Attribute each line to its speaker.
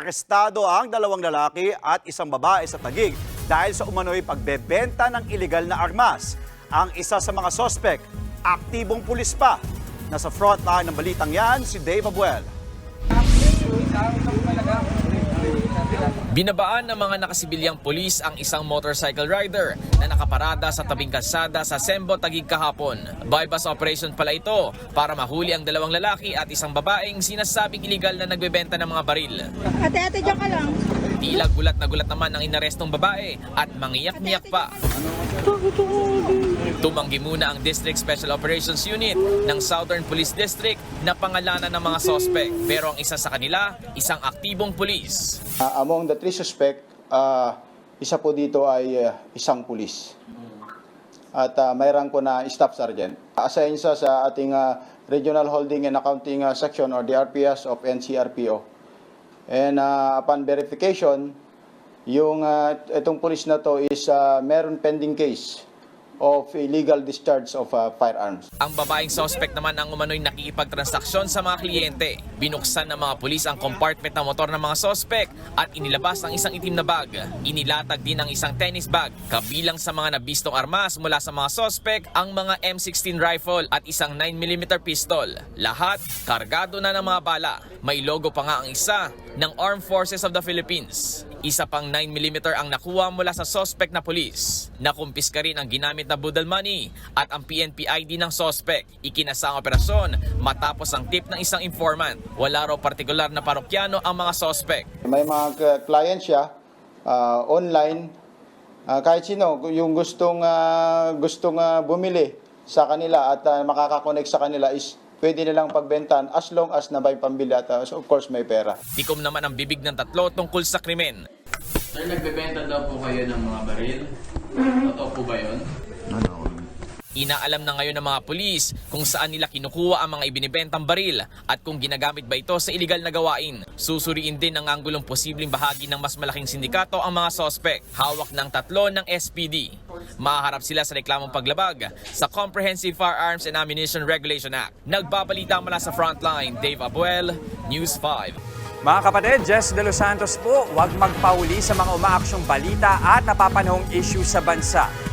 Speaker 1: arestado ang dalawang lalaki at isang babae sa Tagig dahil sa umano'y pagbebenta ng iligal na armas. Ang isa sa mga sospek, aktibong pulis pa. Nasa frontline ng balitang yan, si Dave Abuel.
Speaker 2: Binabaan ng mga nakasibilyang pulis ang isang motorcycle rider na nakaparada sa tabing kalsada sa Sembo, Tagig kahapon. Bypass operation pala ito para mahuli ang dalawang lalaki at isang babaeng sinasabing iligal na nagbebenta ng mga baril.
Speaker 3: Ate, ate, diyan ka lang.
Speaker 2: Tila gulat na gulat naman ang inarestong babae at mangiyak-ngiyak pa. Tumanggi muna ang District Special Operations Unit ng Southern Police District na pangalanan ng mga sospek. Pero ang isa sa kanila, isang aktibong pulis.
Speaker 4: Uh, among the three suspect, uh, isa po dito ay uh, isang pulis. At uh, may rank po na staff sergeant. Assign siya sa ating uh, Regional Holding and Accounting uh, Section or the RPS of NCRPO. And uh, upon verification, yung uh, itong pulis na to is uh, meron pending case of illegal discharge of uh, firearms.
Speaker 2: Ang babaeng sospek naman ang umano'y nakikipagtransaksyon sa mga kliyente. Binuksan ng mga pulis ang compartment ng motor ng mga sospek at inilabas ang isang itim na bag. Inilatag din ang isang tennis bag. Kabilang sa mga nabistong armas mula sa mga sospek ang mga M16 rifle at isang 9mm pistol. Lahat kargado na ng mga bala. May logo pa nga ang isa ng Armed Forces of the Philippines. Isa pang 9mm ang nakuha mula sa sospek na pulis. Nakumpiska rin ang ginamit na budal money at ang PNP ID ng sospek. Ikinasa ang operasyon matapos ang tip ng isang informant. Wala raw partikular na parokyano ang mga sospek.
Speaker 4: May mga k- client siya ah, online ah, kahit sino yung gustong ah, gustong ah, bumili sa kanila at ah, makakakonect sa kanila is pwede nilang pagbentan as long as na may pambili at ah, of course may pera.
Speaker 2: Tikom naman ang bibig ng tatlo tungkol sa krimen.
Speaker 5: Sir, nagbebenta daw po kayo ng mga baril. Totoo po ba yun?
Speaker 2: Inaalam na ngayon ng mga pulis kung saan nila kinukuha ang mga ibinibentang baril at kung ginagamit ba ito sa iligal na gawain. Susuriin din ang anggulong posibleng bahagi ng mas malaking sindikato ang mga sospek. Hawak ng tatlo ng SPD. Maharap sila sa reklamong paglabag sa Comprehensive Firearms and Ammunition Regulation Act. Nagbabalita mula sa frontline, Dave Abuel, News 5.
Speaker 6: Mga kapatid, Jess De Los Santos po, huwag magpauli sa mga umaaksyong balita at napapanahong issue sa bansa.